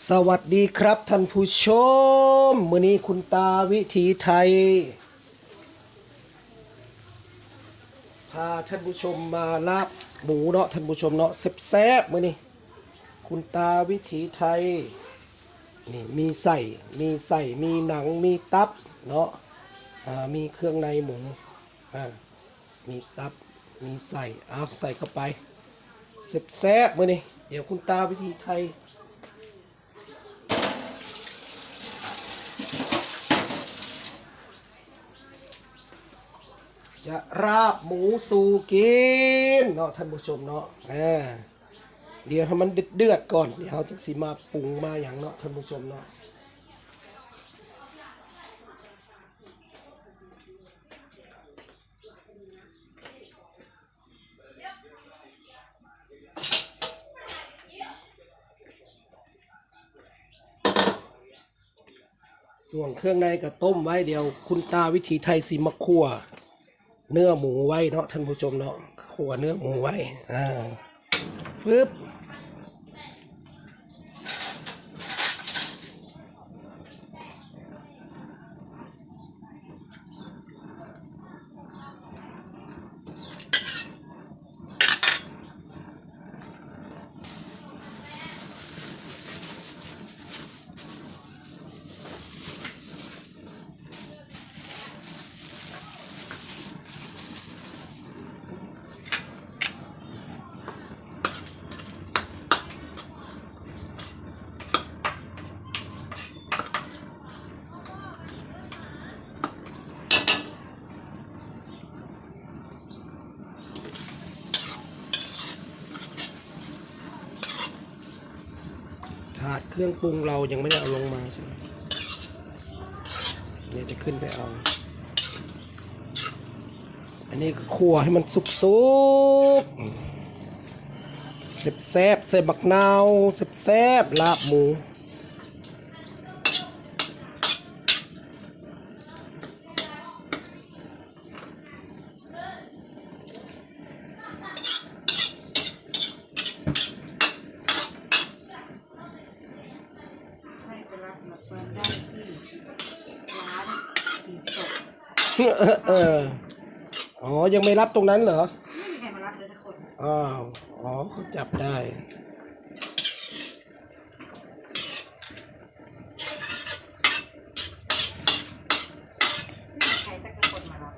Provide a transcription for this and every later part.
สวัสดีครับท่านผู้ชม มื้อนี้คุณตาวิถีไทย พาท่านผู้ชมมาลาบหมูเนาะท่านผู้ชมเนาะแซ่บๆมื้อนี้ คุณตาวิถีไทยนี่มีใส่มีใส่มีหนังมีตับเนาะมีเครื่องในหมูมีตับมีใส่เอาใส่เข้าไปแซ่บๆมื้อนี้เดี๋ยวคุณตาวิถีไทย จะราบหมูสู่กินเนาะท่านผู้ชมเนาะอ่าเดี๋ยวให้มันเดือดก่อนเดี๋ยวเราจะสิมาปรุงมาอย่างเนาะท่านผู้ชมเนาะส่วนเครื่องในก็ต้มไว้เดี๋ยวคุณตาวิถีไทยสิมาคั่ว เนื้อหมูไว้เนาะท่านผู้ชมเนาะขัวเนื้อหมูไว้อ่าปึ๊บ เครื่องปรุงเรายังไม่ได้เอาลงมาใช่ไหมเนี่ยจะขึ้นไปเอา อันนี้ก็คั่วให้มันสุกๆเสบแซบใส่บักนาวเสบแซบลาบหมู ให้ไปรับ มาเปิดได้ที่ร้านผีตกเอออ๋อ ยังไม่รับตรงนั้นเหรอไม่มีใครมารับเลยสักคนอ้าวอ๋อเขาจับได้ ไม่มีใครสักคนมารับ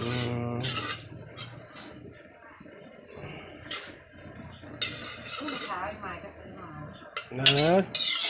อืมลูกค้ามาก็ซื้อมานะ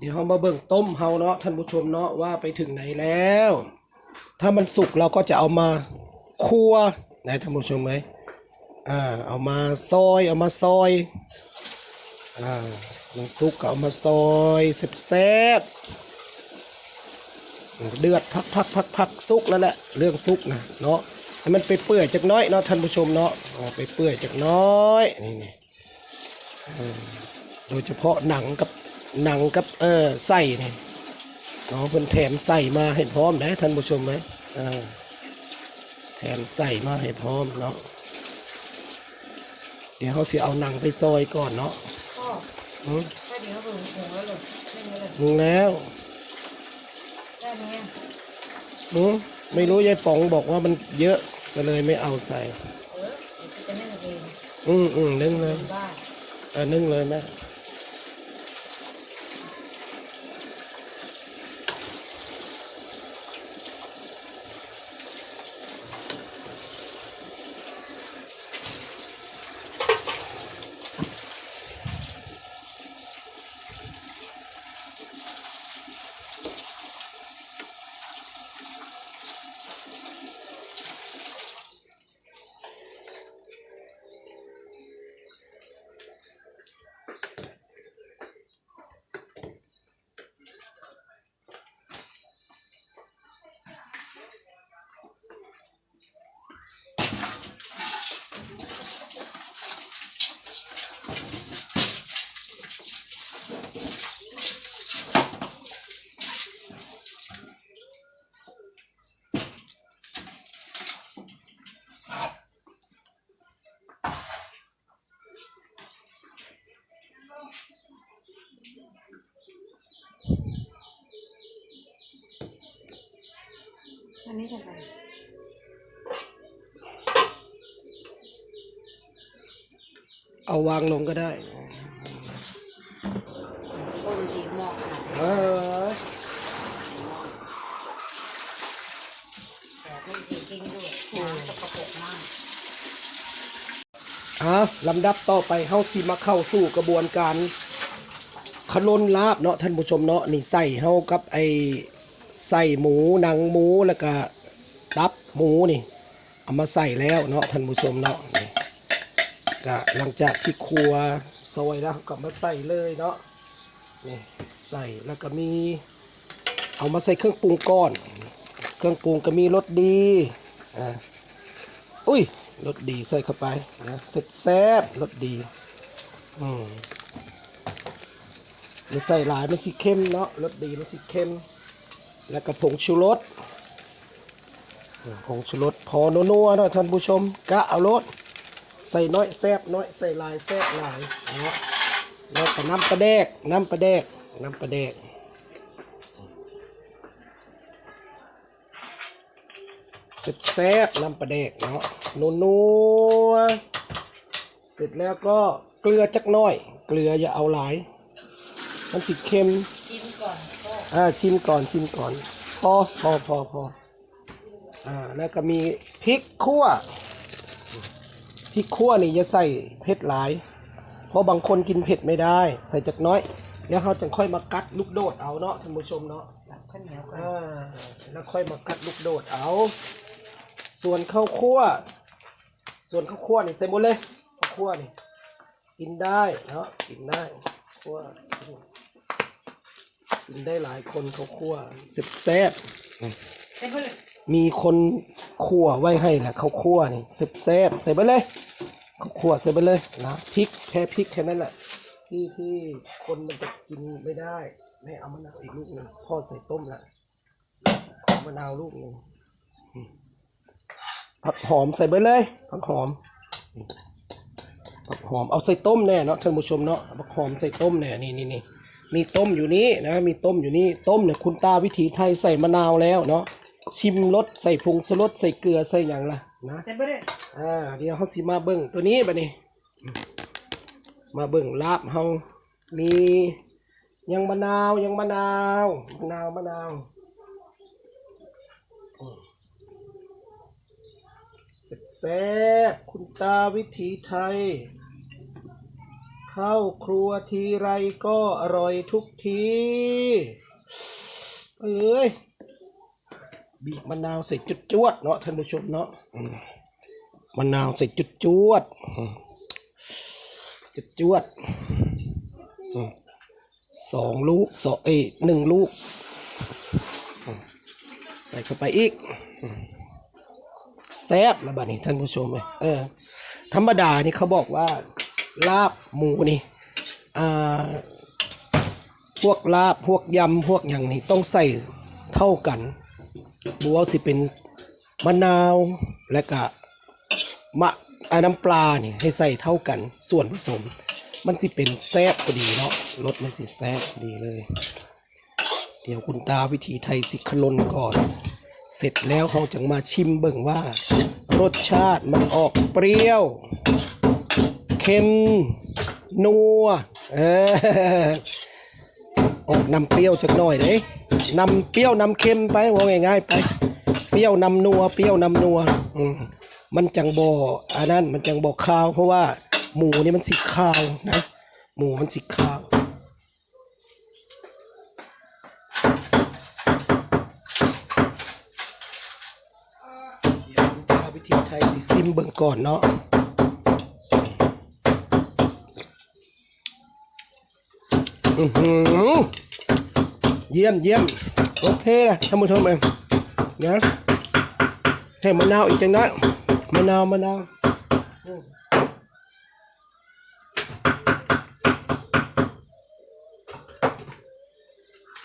เดี๋ยวเรามาเบิ่งต้มเฮาเนาะท่านผู้ชมเนาะว่าไปถึงไหนแล้ว ถ้ามันสุกเราก็จะเอามาคั่วไหนท่านผู้ชมไหมอ่าเอามาซอยเอามาซอยอ่ามันสุกก็เอามาซอยแซ่บเดือดพักพักพักพักสุกแล้วแหละเรื่องสุกนะเนาะให้มันไปเปื่อยจากน้อยเนาะท่านผู้ชมเนาะอาไปเปื่อยจากน้อยนี่นี่โดยเฉพาะหนังกับ หนังกับเออไส้นี่เนาะเพิ่นแถมใส่มาให้พร้อมนะท่านผู้ชมไหมอ่าแถมใส่มาให้พร้อมเนาะเดี๋ยวเขาสิเอาหนังไปซอยก่อนเนาะพ่ออืมถ้าเดี๋ยวเขาหุงหุงแล้วเหรอไม่รู้เลยมึงแล้วได้ไหมอะอืมไม่รู้ยายป๋องบอกว่ามันเยอะก็เลยไม่เอาใส่เออเดี๋ยวจะนึ่งเองอืมอืมนึ่งเลยที่บ้านเออนึ่งเลยแม่ อันนี้ทำไมเอาวางลงก็ได้ต้มดีหม้อขนาดเออแต่ไม่จริงๆด้วยน้ำสกปรกมากอะลำดับต่อไปเฮาสิมาเข้าสู่กระบวนการขลนลาบเนาะท่านผู้ชมเนาะนี่ใส่เฮากับไอ ใส่หมูหนังหมูแล้วก็ตับหมูนี่ เอามาใส่แล้วเนาะท่านผู้ชมเนาะนี่ก็หลังจากที่ครัวซอยแล้วก็มาใส่เลยเนาะนี่ใส่แล้วก็มี เอามาใส่เครื่องปรุงก้อน เครื่องปรุงก็มีรสดีอ่าอุ้ยรสดีใส่เข้าไปนะเสร็จแซ่บรสดีอืมไม่ใส่หลายมันสิเข้มเนาะรสดีมันสิเข้ม แล้วก็ผงชูรสผงชูรสพอนัวๆนะท่านผู้ชมกะเอารสใส่น้อยแซ่บน้อยใส่ลายแซ่บลายเนาะแล้วก็น้ำปลาแดกน้ำปลาแดกน้ำปลาแดกแซ่บน้ำปลาแดกเนาะนัวๆเสร็จแล้วก็เกลือจักน้อย เกลืออย่าเอาหลายมันสิเค็ม อ่าชิมก่อนชิมก่อนพอพอพอพออ่าแล้วก็มีพริกขั่วพริกขั่วนี่อย่าใส่เผ็ดหลาย เพราะบางคนกินเผ็ดไม่ได้ ใส่จักน้อยแล้วเขาจะค่อยมากัดลูกโดดเอาเนาะท่านผู้ชมเนาะแบบข้าวเหนียวก่อนอ่าแล้วค่อยมากัดลูกโดดเอา ส่วนข้าวคั่ว ส่วนข้าวคั่วนี่ใส่หมดเลยข้าวคั่วนี่กินได้เนาะกินได้คั่ว กินได้หลายคนข้าวคั่วเส็บแซ่บใช่เพื่อนมีคนคั่วไว้ให้แหละข้าวคั่วนี่เส็บแซ่บใส่ไปเลยข้าวคั่วใส่ไปเลยนะพริกแค่พริกแค่นั้นแหละที่ที่คนมันจะกินไม่ได้ไม่เอามะนาวอีกลูกหนึ่งพ่อใส่ต้มละเอามะนาวลูกหนึ่งผักหอมใส่ไปเลยผักหอมผักหอมเอาใส่ต้มแน่เนาะท่านผู้ชมเนาะผักหอมใส่ต้มแน่นี่นี่นี่ มีต้มอยู่นี้นะมีต้มอยู่นี่ต้มเนี่ยคุณตาวิถีไทยใส่มะนาวแล้วเนาะชิมรสใส่ผงชูรสใส่เกลือใส่อย่างละนะใช่เพื่อนอ่าเดี๋ยวเขาสิมาเบิ่งตัวนี้บัดนี้ มาเบิ่งลาบเฮามียังมะนาวยังมะนาวมะนาวมะนาวแซ่บๆคุณตาวิถีไทย เข้าครัวทีไรก็อร่อยทุกทีเอ้ยบีบมะนาวใส่จุดจวดเนาะท่านผู้ชมเนาะมะนาวใส่จุดจวดจุดจวดสองลูกสองเอ้หนึ่งลูก ใส่เข้าไปอีกแซ่บนะบัดนี้ท่านผู้ชมเลยเออธรรมดานี่เขาบอกว่า ลาบหมูนี่อ่าพวกลาบพวกยำพวกอย่างนี้ต้องใส่เท่ากันบัวสิเป็นมะนาวและก็มะอาน้ำปลาเนี่ยให้ใส่เท่ากันส่วนผสม มันสิเป็นแซ่บพอดีเนาะรสมันสิแซ่บพอดีเลย เดี๋ยวคุณตาวิธีไทยสิขลนก่อน เสร็จแล้วเขาจึงมาชิมเบิ่งว่า รสชาติมันออกเปรี้ยว เค็ม นัวเออออกนำเปรี้ยวจักหน่อยเด้นำเปรี้ยวนำเค็มไปว่าง่ายๆไป เปรี้ยวนำนัว เปรี้ยวนำนัวมันจังบ่อันนั้นมันจังบ่คาว เพราะว่าหมูนี่มันสิคาวนะ หมูมันสิคาวยวคุณตาวิธีไทยสิซิมเบิ่งก่อนเนาะ เยี่ยมเยี่ยมโอเคนะท่านผู้ชมเองนะให้มะนาวอีกจังนะมะนาวมะนาวอืม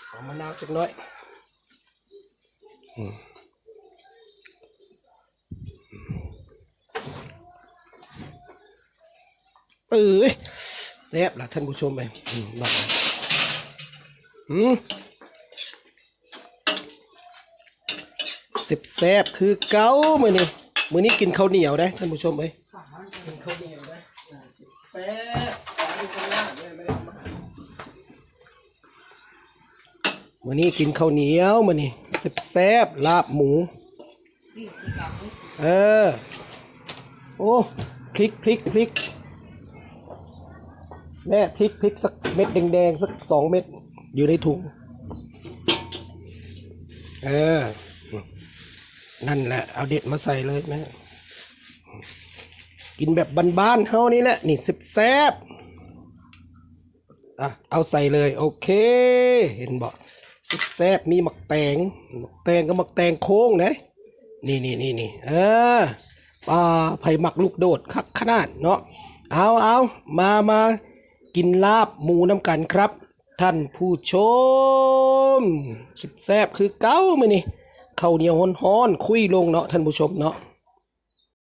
เอามะนาวจักหน้อยเอ้ย แซ่บล่ะท่านผู้ชมเองอืมบอกอืมสิบแซ่บคือเก้ามือนี้มือนี้กินข้าวเหนียวได้ท่านผู้ชมเอ้ยกินข้าวเหนียวได้อ่าสิบแซ่บอันนี้ข้างล่างเนี่ยไม่เอามามือนี้กินข้าวเหนียวมือนี้สิบแซ่บลาบหมู เออ โอ้พริกพริกพริก แม่พริกพริกสักเม็ดแดงๆสักสองเม็ดอยู่ในถุง เออ นั่นแหละ เอาเด็ดมาใส่เลยแม่กินแบบบ้านๆเฮานี่แหละ นี่สิบแซบอะ เอาใส่เลย โอเค เห็นบอกสิบแซบมีหมักแตงหมักแตงก็หมักแตงโค้งนะนี่นี่นี่นี่เออปลาไผ่หมักลูกโดดคักขนาดเนาะเอาเอามามา กินลาบหมูน้ำกันครับ ท่านผู้ชมสิบแซบคือเก้ามือนี่ข้าวเหนียวห้อนๆคุยลงเนาะท่านผู้ชมเนาะ